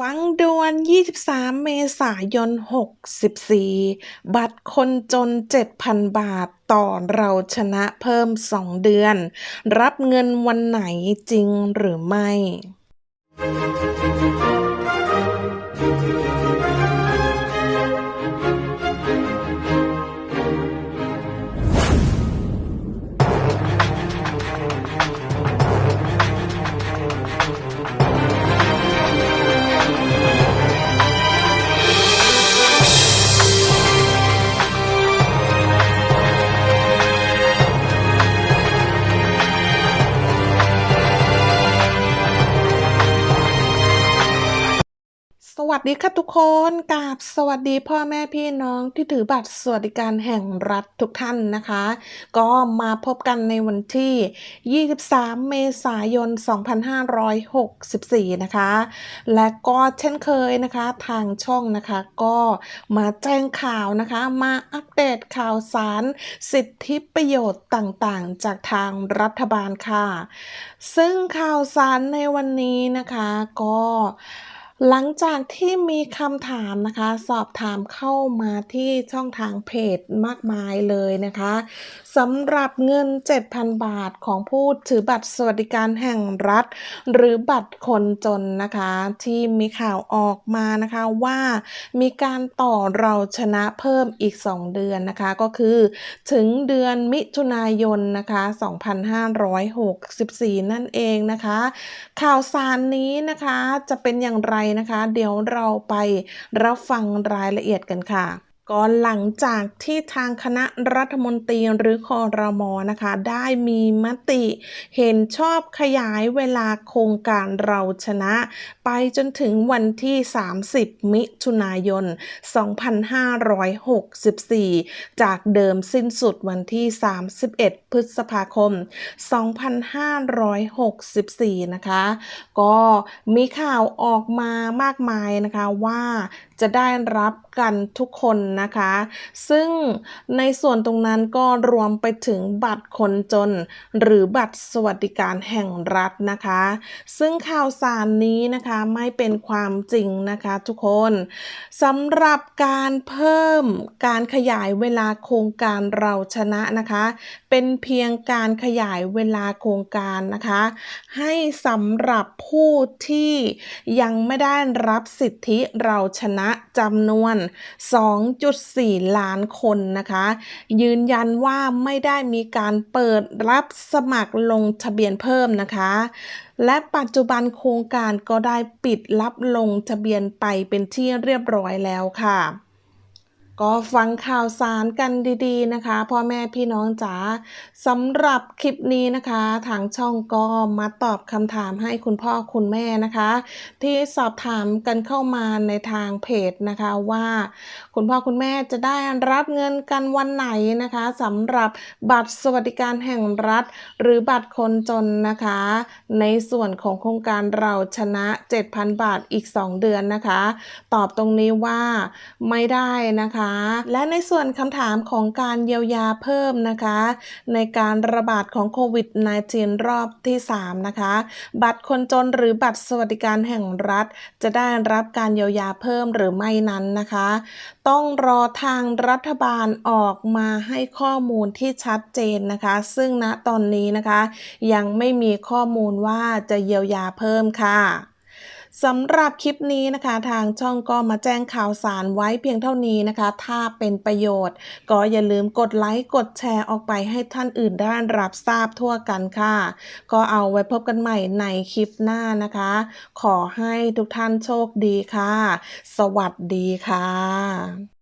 ฟังด่วน 23 เมษายน 64 บัตรคนจน 7,000 บาท ต่อเราชนะเพิ่ม 2 เดือน รับเงินวันไหนจริงหรือไม่ สวัสดีค่ะทุกคนกาบสวัสดีพ่อแม่พี่น้องที่ถือบัตรสวัสดิการแห่งรัฐทุกท่านนะคะ ก็มาพบกันในวันที่ 23 เมษายน 2564 นะคะ และก็เช่นเคยนะคะทางช่องนะคะก็มาแจ้งข่าวนะคะ มาอัปเดตข่าวสารสิทธิประโยชน์ต่างๆ จากทางรัฐบาลค่ะ ซึ่งข่าวสารในวันนี้นะคะก็ หลังจากที่มีคำถามนะคะ สอบถามเข้ามาที่ช่องทางเพจมากมายเลยนะคะสำหรับเงิน 7,000 บาทของผู้ถือบัตรสวัสดิการแห่งรัฐ หรือบัตรคนจนนะคะ ที่มีข่าวออกมานะคะว่ามีการต่อเราชนะเพิ่มอีก 2 เดือนนะคะ ก็คือถึงเดือนมิถุนายนนะคะ 2564 นั่นเองนะคะ ข่าวสารนี้นะคะจะเป็นอย่างไรนะคะ เดี๋ยวเราไปรับฟังรายละเอียดกันค่ะ ก่อนหลังจากที่ทางคณะรัฐมนตรีหรือคอรมอนะคะ ได้มีมติเห็นชอบขยายเวลาโครงการเราชนะ ไปจนถึงวันที่ 30 มิถุนายน 2564 จากเดิมสิ้นสุดวันที่ 31 พฤษภาคม 2564 นะคะ ก็มีข่าวออกมามากมายนะคะว่าจะได้รับกันทุกคนนะคะ ซึ่งในส่วนตรงนั้นก็รวมไปถึงบัตรคนจน หรือบัตรสวัสดิการแห่งรัฐนะคะ ซึ่งข่าวสารนี้นะคะไม่เป็นความจริงนะคะทุกคนสำหรับการเพิ่มการขยายเวลาโครงการเราชนะนะคะ เป็นเพียงการขยายเวลาโครงการนะคะ ให้สำหรับผู้ที่ยังไม่ได้รับสิทธิเราชนะจำนวน2.4ล้านคนนะคะ ยืนยันว่าไม่ได้มีการเปิดรับสมัครลงทะเบียนเพิ่มนะคะ และปัจจุบันโครงการก็ได้ปิดรับลงทะเบียนไปเป็นที่เรียบร้อยแล้วค่ะ ก็ฟังข่าวสารกันดีๆนะคะ พ่อแม่พี่น้องจ๋าสำหรับคลิปนี้นะคะ ทางช่องก็มาตอบคำถามให้คุณพ่อคุณแม่นะคะ ที่สอบถามกันเข้ามาในทางเพจนะคะว่า คุณพ่อคุณแม่จะได้รับเงินกันวันไหนนะคะสำหรับบัตรสวัสดิการแห่งรัฐ หรือบัตรคนจนนะคะ ในส่วนของโครงการเราชนะ 7,000 บาทอีก 2 เดือนนะคะ ตอบตรงนี้ว่าไม่ได้นะคะและในส่วนคำถามของการเยียวยาเพิ่มนะคะ ในการระบาดของโควิด -19 รอบที่ 3 นะคะ บัตรคนจนหรือบัตรสวัสดิการแห่งรัฐ จะได้รับการเยียวยาเพิ่มหรือไม่นั้นนะคะ ต้องรอทางรัฐบาลออกมาให้ข้อมูลที่ชัดเจนนะคะ ซึ่งณตอนนี้นะคะ ยังไม่มีข้อมูลว่าจะเยียวยาเพิ่มค่ะ สำหรับคลิปนี้นะคะ ทางช่องก็มาแจ้งข่าวสารไว้เพียงเท่านี้นะคะ ถ้าเป็นประโยชน์ ก็อย่าลืมกดไลค์กดแชร์ออกไปให้ท่านอื่นได้รับทราบทั่วกันค่ะ ก็เอาไว้พบกันใหม่ในคลิปหน้านะคะ ขอให้ทุกท่านโชคดีค่ะ สวัสดีค่ะ